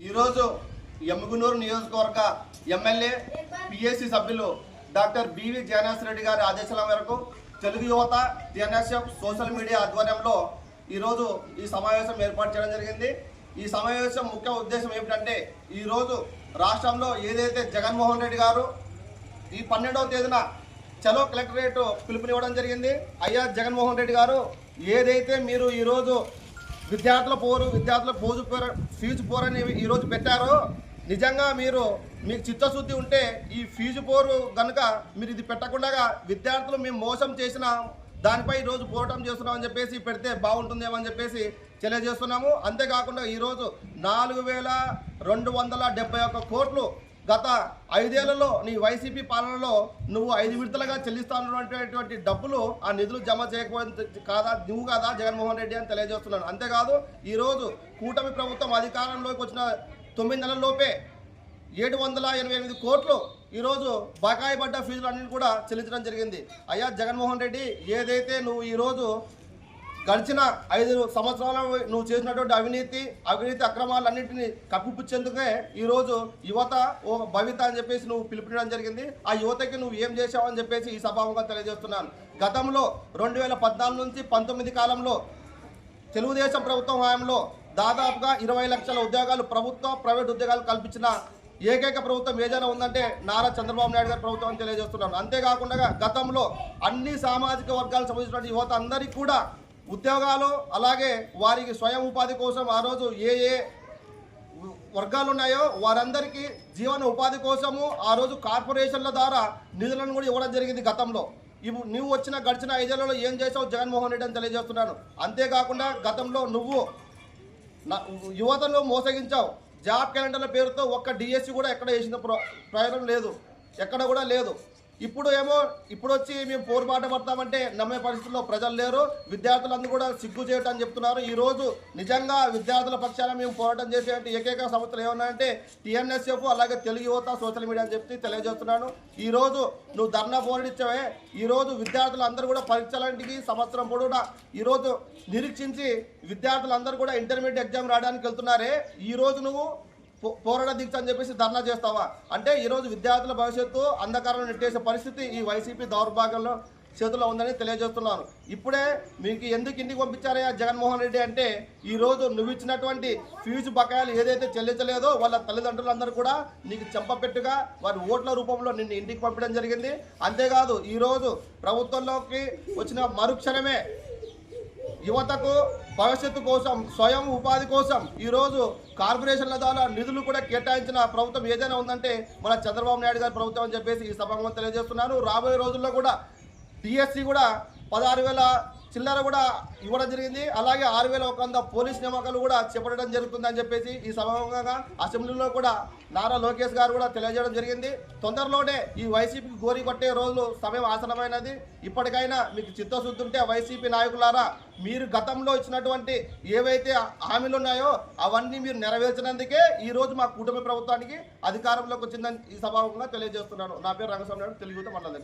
ఈరోజు ఎమ్మగునూరు నియోజకవర్గ MLA PSC సభ్యులు doctor B V Jagannath Reddy గారి ఆదేశాల మేరకు తెలుగు యువత జనసేఫ్ సోషల్ మీడియా ఆధ్వర్యంలో ఈరోజు ఈ సమావేశం ఏర్పాటు చేయడం జరిగింది. ఈ సమావేశం ముఖ్య ఉద్దేశం ఏమిటంటే ఈరోజు రాష్ట్రంలో ఏదైతే జగన్మోహన్ రెడ్డి గారు ఈ పన్నెండవ తేదీన చలో కలెక్టరేట్ పిలుపునివ్వడం జరిగింది. అయ్యా జగన్మోహన్ రెడ్డి గారు ఏదైతే మీరు ఈరోజు విద్యార్థుల పోరు విద్యార్థుల పోజు పోర ఫీజు పోరని ఈరోజు పెట్టారో నిజంగా మీరు మీకు చిత్తశుద్ధి ఉంటే ఈ ఫీజు పోరు కనుక మీరు ఇది పెట్టకుండా విద్యార్థులు మేము మోసం చేసిన దానిపై ఈరోజు పోరాటం చేస్తున్నామని చెప్పేసి పెడితే బాగుంటుందేమో అని చెప్పేసి తెలియజేస్తున్నాము. అంతేకాకుండా ఈరోజు నాలుగు వేల రెండు వందల డెబ్బై ఒక్క కోట్లు గత ఐదేళ్ళలో నీ వైసీపీ పాలనలో నువ్వు ఐదు విడతలుగా చెల్లిస్తానటువంటి డబ్బులు ఆ నిధులు జమ చేయకపోయింది కాదా? నువ్వు కాదా? జగన్మోహన్ రెడ్డి అని తెలియజేస్తున్నాను. అంతేకాదు ఈరోజు కూటమి ప్రభుత్వం అధికారంలోకి వచ్చిన తొమ్మిది నెలల్లోపే ఏడు వందల ఎనభై ఎనిమిది కోట్లు ఈరోజు బకాయి పడ్డ ఫీజులు అన్నింటి కూడా చెల్లించడం జరిగింది. అయ్యా జగన్మోహన్ రెడ్డి ఏదైతే నువ్వు ఈరోజు గడిచిన ఐదు సంవత్సరాల నువ్వు చేసినటువంటి అవినీతి అవినీతి అక్రమాలన్నింటినీ కప్పిపుచ్చేందుకే ఈరోజు యువత ఓ భవిత అని చెప్పేసి నువ్వు పిలిపించడం జరిగింది. ఆ యువతకి నువ్వు ఏం చేశావు అని చెప్పేసి ఈ సభాముఖంగా తెలియజేస్తున్నాను. గతంలో రెండు వేల పద్నాలుగు నుంచి పంతొమ్మిది కాలంలో తెలుగుదేశం ప్రభుత్వం హయాంలో దాదాపుగా ఇరవై లక్షల ఉద్యోగాలు ప్రభుత్వ ప్రైవేట్ ఉద్యోగాలు కల్పించిన ఏకైక ప్రభుత్వం ఏదైనా ఉందంటే నారా చంద్రబాబు నాయుడు గారి ప్రభుత్వం అని తెలియజేస్తున్నాను. అంతేకాకుండా గతంలో అన్ని సామాజిక వర్గాలకు సంబంధించిన యువత అందరికీ కూడా ఉద్యోగాలు అలాగే వారికి స్వయం ఉపాధి కోసం ఆ రోజు ఏ ఏ వర్గాలు ఉన్నాయో వారందరికీ జీవన ఉపాధి కోసము ఆ రోజు కార్పొరేషన్ల ద్వారా నిధులను కూడా ఇవ్వడం జరిగింది గతంలో. ఇప్పుడు నువ్వు వచ్చిన గడిచిన ఐదేళ్ళలో ఏం చేసావు జగన్మోహన్ రెడ్డి అని తెలియజేస్తున్నాను. అంతేకాకుండా గతంలో నువ్వు యువతను మోసగించావు. జాబ్ క్యాలెండర్ల పేరుతో ఒక్క డిఎస్సి కూడా ఎక్కడ వేసిన ప్ర- ప్రయోజనం లేదు. ఎక్కడ కూడా లేదు. ఇప్పుడు ఏమో ఇప్పుడు వచ్చి మేము పోరుబాట పడతామంటే నమ్మే పరిస్థితుల్లో ప్రజలు లేరు. విద్యార్థులందరూ కూడా సిగ్గు చేయటం అని చెప్తున్నారు. ఈ రోజు నిజంగా విద్యార్థుల పక్షాన మేము పోరాటం చేసే ఏకైక సంస్థలు ఏమన్నాయంటే టీఎన్ఎస్ఎఫ్ అలాగే తెలుగు యువత సోషల్ మీడియా అని చెప్పి తెలియజేస్తున్నాను. ఈ రోజు నువ్వు ధర్నా పోరాడిచ్చావే ఈ రోజు విద్యార్థులు కూడా పరీక్షలంటికి సంవత్సరం పొడవునా ఈరోజు నిరీక్షించి విద్యార్థులందరూ కూడా ఇంటర్మీడియట్ ఎగ్జామ్ రాయడానికి వెళ్తున్నారే. ఈ రోజు నువ్వు పో- పోరాట దీక్ష అని చెప్పేసి ధర్నా చేస్తావా? అంటే ఈరోజు విద్యార్థుల భవిష్యత్తు అంధకారం నెట్టేసే పరిస్థితి ఈ వైసీపీ దౌర్భాగ్యంలో చేతిలో ఉందని తెలియజేస్తున్నాను ఇప్పుడే మీకు ఎందుకు ఇంటికి పంపించారయ్యా జగన్మోహన్ రెడ్డి అంటే ఈరోజు నువ్వు ఇచ్చినటువంటి ఫీజు బకాయిలు ఏదైతే చెల్లించలేదో వాళ్ళ తల్లిదండ్రులందరూ కూడా నీకు చెంపపెట్టుగా వారి ఓట్ల రూపంలో నిన్ను ఇంటికి పంపడం జరిగింది. అంతేకాదు ఈరోజు ప్రభుత్వంలోకి వచ్చిన మరుక్షణమే యువతకు భవిష్యత్తు కోసం స్వయం ఉపాధి కోసం ఈరోజు కార్పొరేషన్ల ద్వారా నిధులు కూడా కేటాయించిన ప్రభుత్వం ఏదైనా ఉందంటే మన చంద్రబాబు నాయుడు గారి ప్రభుత్వం అని చెప్పేసి ఈ సభంగా తెలియజేస్తున్నాను రాబోయే రోజుల్లో కూడా టీఎస్సీ కూడా పదహారు వేల చిల్లర కూడా ఇవ్వడం జరిగింది. అలాగే ఆరు వేల ఒక వంద పోలీస్ నియామకాలు కూడా చేపట్టడం జరుగుతుందని చెప్పేసి ఈ సభంగా అసెంబ్లీలో కూడా నారా లోకేష్ గారు కూడా తెలియజేయడం జరిగింది. తొందరలోనే ఈ వైసీపీకి గోరి కొట్టే రోజులు సమయం ఆసనమైనది ఇప్పటికైనా మీకు చిత్తశుద్ధి ఉంటే వైసీపీ నాయకులారా మీరు గతంలో ఇచ్చినటువంటి ఏవైతే హామీలు ఉన్నాయో అవన్నీ మీరు నెరవేర్చినందుకే ఈ రోజు మా కూటమి ప్రభుత్వానికి అధికారంలోకి వచ్చిందని ఈ సభాముఖంగా తెలియజేస్తున్నాను. నా పేరు రంగస్వామి తెలుగుతో మండలం